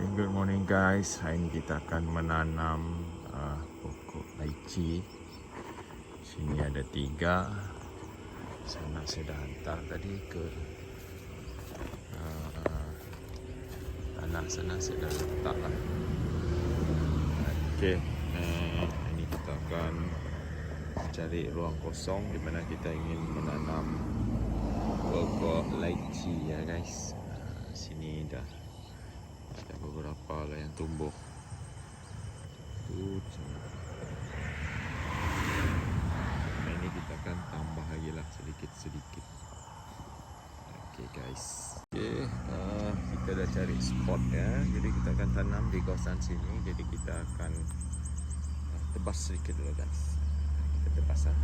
Okay, good morning guys. Hari ini kita akan menanam uh, pokok lychee. Sini ada tiga. Sana saya dah hantar tadi ke uh, tanah sana saya dah letak lah. Okay, uh, ini kita akan cari ruang kosong di mana kita ingin menanam pokok lychee ya guys. Uh, sini dah ada beberapa lah yang tumbuh. Tu sana. Nah, ini kita akan tambah lagi lah sedikit-sedikit. Okay guys. Okay uh, kita dah cari spot ya. Jadi kita akan tanam di kawasan sini. Jadi kita akan uh, tebas sedikit dulu guys. Kita tebas lah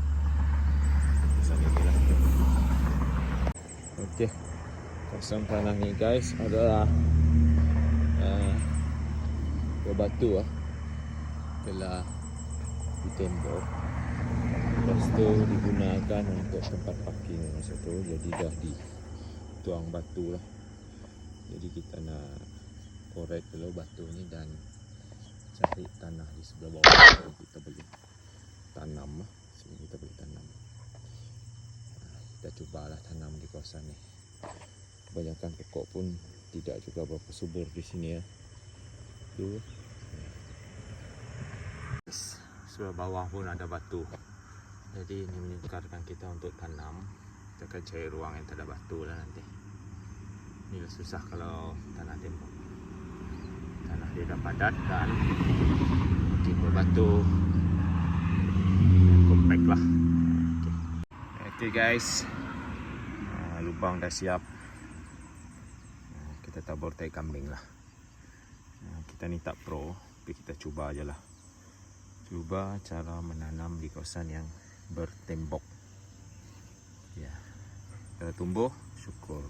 Kawasan ini lah Okay Kawasan tanah ni guys adalah uh, ah telah ditembok lepas tu digunakan untuk tempat parking masa tu. Jadi dah dituang batu lah. Jadi kita nak korek dulu batu ni dan cari tanah di sebelah bawah. Baru kita boleh tanam lah sini kita boleh tanam. Ah, kita cubalah tanam di kawasan ni. Kebanyakan pokok pun tidak juga berapa subur di sini ya. Tu. Sebelah bawah pun ada batu. Jadi ini menyukarkan kita untuk tanam. Kita akan cari ruang yang tak ada batu lah nanti. Ini susah kalau tanah tembok. Tanah dia dah padat dan mungkin berbatu. Compact lah. Okay. Okay guys. Ah, Lubang dah siap kita tabur tai kambing lah. Nah, kita ni tak pro tapi kita cuba aje lah. Cuba cara menanam di kawasan yang bertembok. Ya. Kalau tumbuh syukur.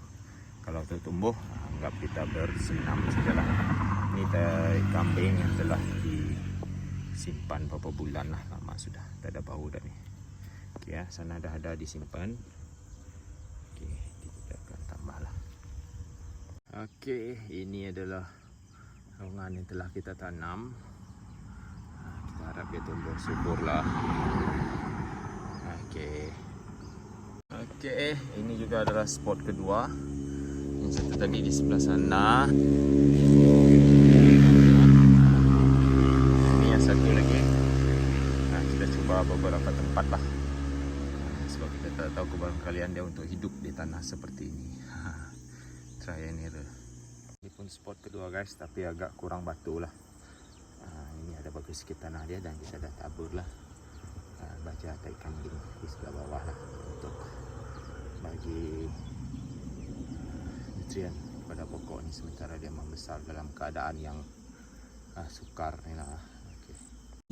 Kalau tak tumbuh anggap kita bersenam sajalah ni tai kambing yang telah disimpan beberapa bulan lah lama sudah. Tak ada bau dah ni. Okay, ya sana dah ada disimpan okay, kita akan tambah lah Okey, ini adalah rongan yang telah kita tanam. Ha, Kita harap dia tumbuh subur lah. Okey. Okey, ini juga adalah spot kedua. Yang satu tadi di sebelah sana. Ini yang satu lagi. Nah, kita cuba beberapa tempat lah. Sebab kita tak tahu kebarangkalian dia untuk hidup di tanah seperti ini. Try and error. Ini pun spot kedua guys tapi agak kurang batu lah. Uh, ini ada bagus sikit tanah dia dan kita dah tabur lah uh, baja tai kambing di sebelah bawah lah untuk bagi nutrien pada pokok ni sementara dia membesar dalam keadaan yang uh, sukar ni lah. Okay.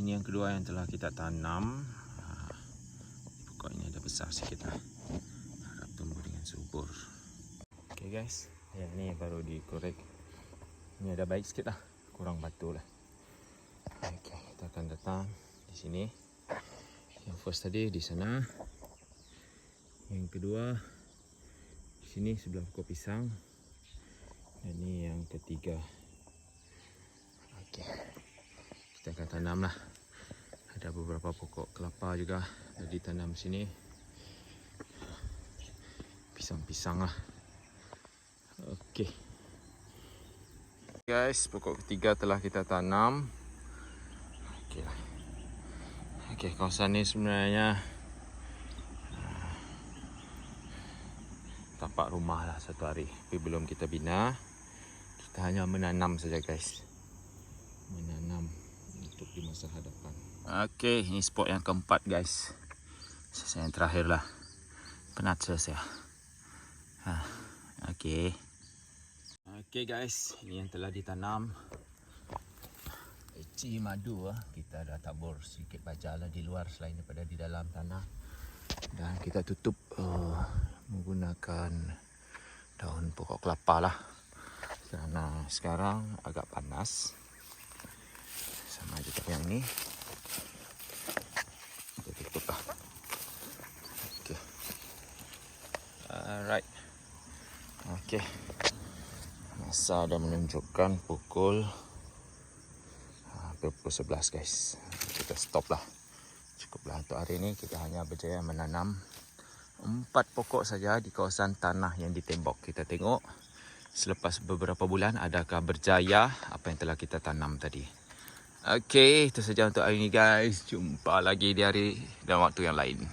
Ini yang kedua yang telah kita tanam. Uh, pokok ini ada besar sikit lah. Harap tumbuh dengan subur. Okay guys, yang ni baru dikorek. Ini ada baik sikit lah, kurang batu lah. Okay, kita akan datang di sini. Yang first tadi di sana. Yang kedua di sini sebelah pokok pisang. Dan ini yang ketiga. Okay, kita akan tanam lah. Ada beberapa pokok kelapa juga dah ditanam sini. Pisang-pisang lah. Okey. Guys, pokok ketiga telah kita tanam. Okey lah. Okey, kawasan ni sebenarnya ah, tapak rumah lah satu hari. Tapi belum kita bina. Kita hanya menanam saja guys. Menanam untuk di masa hadapan. Okey, ini spot yang keempat guys. Saya yang terakhir lah. Penat saya. Ha. Okey. Okey guys, ini yang telah ditanam. Eci madu ah. Kita dah tabur sedikit baja lah di luar selain daripada di dalam tanah. Dan kita tutup uh, menggunakan daun pokok kelapa lah. Kerana sekarang agak panas. Sama juga yang ni. Kita tutup lah. Okey. Alright. Okey. Masa dah menunjukkan pukul hampir pukul 11 guys. Kita stop lah. Cukuplah untuk hari ini kita hanya berjaya menanam empat pokok saja di kawasan tanah yang ditembok. Kita tengok selepas beberapa bulan adakah berjaya apa yang telah kita tanam tadi. Okey, itu saja untuk hari ini guys. Jumpa lagi di hari dan waktu yang lain.